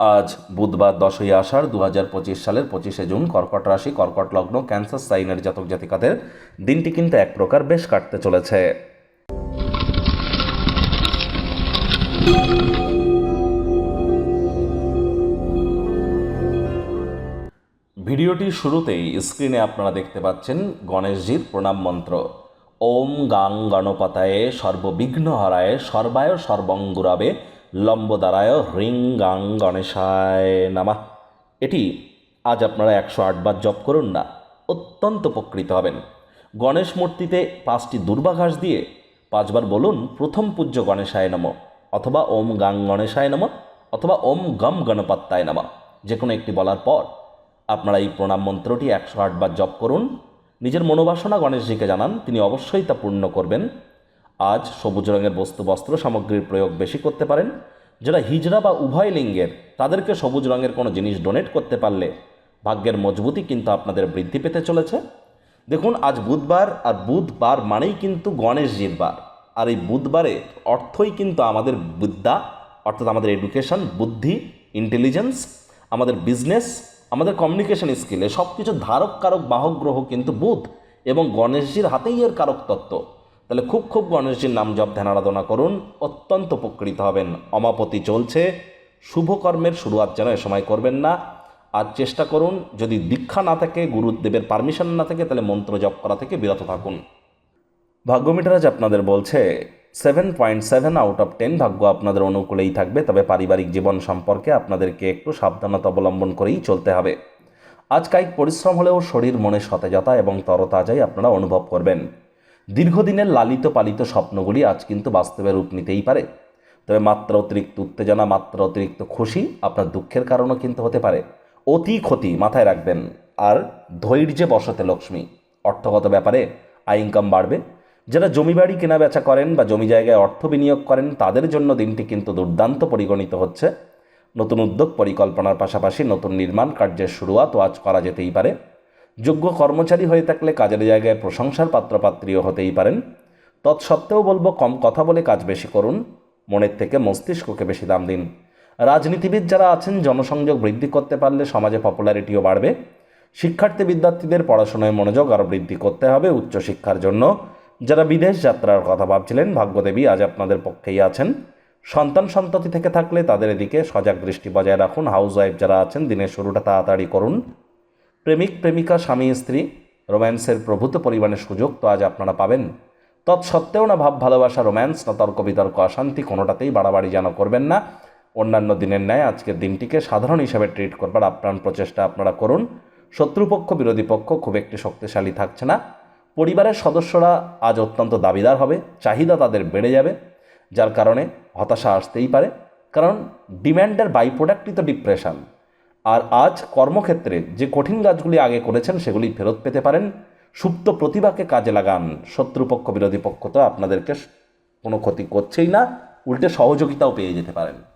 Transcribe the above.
আজ বুধবার দশই আষাঢ় দু হাজার পঁচিশ সালের পঁচিশে জুন কর্কট রাশি, কর্কট লগ্ন, ক্যান্সার, সাইনের জাতক জাতিকাদের দিনটি কিন্তু এক প্রকার বেশ কাটতে চলেছে। ভিডিওটির শুরুতেই স্ক্রিনে আপনারা দেখতে পাচ্ছেন গণেশজির প্রণাম মন্ত্র। ওম গাং গণপতায়ে সর্ববিঘ্ন হরায় সর্বায় সর্বঙ্গুরাবে লম্বদারায় হ্রিং গাং গণেশায় নামা। এটি আজ আপনারা একশো আটবার জপ করুন না, অত্যন্ত উপকৃত হবেন। গণেশ মূর্তিতে পাঁচটি দুর্বাঘাস দিয়ে পাঁচবার বলুন, প্রথম পূজ্য গণেশায় নম অথবা, ওম গাং গণেশায় নম অথবা, ওম গম গণপত্তায় নম যে কোনো একটি বলার পর আপনারা এই প্রণাম মন্ত্রটি একশো আটবার জপ করুন। নিজের মনোবাসনা গণেশজিকে জানান, তিনি অবশ্যই তা পূর্ণ করবেন। আজ সবুজ রঙের বস্তু বস্ত্র সামগ্রীর প্রয়োগ বেশি করতে পারেন। যারা হিজড়া বা উভয় লিঙ্গের, তাদেরকে সবুজ রঙের কোনো জিনিস ডোনেট করতে পারলে ভাগ্যের মজবুতি কিন্তু আপনাদের বৃদ্ধি পেতে চলেছে। দেখুন, আজ বুধবার, আর বুধবার মানেই কিন্তু গণেশজির বার। আর এই বুধবারে অর্থই কিন্তু আমাদের বিদ্যা, অর্থাৎ আমাদের এডুকেশন বুদ্ধি ইন্টেলিজেন্স আমাদের বিজনেস আমাদের কমিউনিকেশন স্কিলে সব কিছু ধারক কারক বাহক গ্রহ কিন্তু বুধ এবং গণেশজির হাতেই এর কারক তত্ত্ব। তাহলে খুব খুব গণেশজির নাম জপ ধ্যান আরাধনা করুন, অত্যন্ত উপকৃত হবেন। অমাপতি চলছে শুভ কর্মের শুরুয়াত যেন এ সময় করবেন না। আর চেষ্টা করুন, যদি দীক্ষা না থাকে, গুরুদেবের পারমিশন না থাকে, তাহলে মন্ত্র জপ করা থেকে বিরত থাকুন। ভাগ্যমিটার আজ আপনাদের বলছে seven point seven out of ten ভাগ্য আপনাদের অনুকূলেই থাকবে, তবে পারিবারিক জীবন সম্পর্কে আপনাদেরকে একটু সাবধানতা অবলম্বন করেই চলতে হবে। আজ কায়িক পরিশ্রম হলেও শরীর মনে সতেজতা এবং তরতাজাই আপনারা অনুভব করবেন। দীর্ঘদিনের লালিত পালিত স্বপ্নগুলি আজ কিন্তু বাস্তবে রূপ নিতেই পারে। তবে মাত্রা অতিরিক্ত উত্তেজনা, মাত্রা অতিরিক্ত খুশি আপনার দুঃখের কারণও কিন্তু হতে পারে। অতি ক্ষতি মাথায় রাখবেন। আর ধৈর্যে বসতে লক্ষ্মী। অর্থগত ব্যাপারে আয় ইনকাম বাড়বে। যারা জমি বাড়ি কেনা বেচা করেন বা জমি জায়গায় অর্থ বিনিয়োগ করেন, তাদের জন্য দিনটি কিন্তু দুর্দান্ত পরিগণিত হচ্ছে। নতুন উদ্যোগ, পরিকল্পনার পাশাপাশি নতুন নির্মাণ কার্যের শুরুয়াতও আজ করা যেতেই পারে। যোগ্য কর্মচারী হয়ে থাকলে কাজের জায়গায় প্রশংসার পাত্রপাত্রীও হতেই পারেন। তৎসত্ত্বেও বলব, কম কথা বলে কাজ বেশি করুন। মনের থেকে মস্তিষ্ককে বেশি দাম দিন। রাজনীতিবিদ যারা আছেন, জনসংযোগ বৃদ্ধি করতে পারলে সমাজে পপুলারিটিও বাড়বে। শিক্ষার্থী বিদ্যার্থীদের পড়াশোনায় মনোযোগ আরও বৃদ্ধি করতে হবে উচ্চশিক্ষার জন্য। যারা বিদেশ যাত্রার কথা ভাবছিলেন, ভাগ্যদেবী আজ আপনাদের পক্ষেই আছেন। সন্তান সন্ততি থেকে থাকলে তাদের এদিকে সজাগ দৃষ্টি বজায় রাখুন। হাউস ওয়াইফ যারা আছেন, দিনের শুরুটা তাড়াতাড়ি করুন। প্রেমিক, প্রেমিকা, স্বামী, স্ত্রী, রোম্যান্সের প্রভূত পরিমাণের সুযোগ তো আজ আপনারা পাবেন। তৎসত্ত্বেও না ভাব, ভালোবাসা, রোম্যান্স, না তর্ক, বিতর্ক, অশান্তি কোনোটাতেই বাড়াবাড়ি যেন করবেন না। অন্যান্য দিনের ন্যায় আজকের দিনটিকে সাধারণ হিসাবে ট্রিট করবার আপ্রাণ প্রচেষ্টা আপনারা করুন। শত্রুপক্ষ, বিরোধী পক্ষ খুব একটি শক্তিশালী থাকছে না। পরিবারের সদস্যরা আজ অত্যন্ত দাবিদার হবে, চাহিদা তাদের বেড়ে যাবে, যার কারণে হতাশা আসতেই পারে। কারণ ডিম্যান্ডের বাই প্রোডাক্টই তো ডিপ্রেশন আর আজ কর্মক্ষেত্রে যে কঠিন কাজগুলি আগে করেছেন, সেগুলি ফেরত পেতে পারেন। সুপ্ত প্রতিভাকে কাজে লাগান। শত্রুপক্ষ, বিরোধী পক্ষ তো আপনাদেরকে কোনো ক্ষতি করছেই না, উল্টে সহযোগিতাও পেয়ে যেতে পারেন।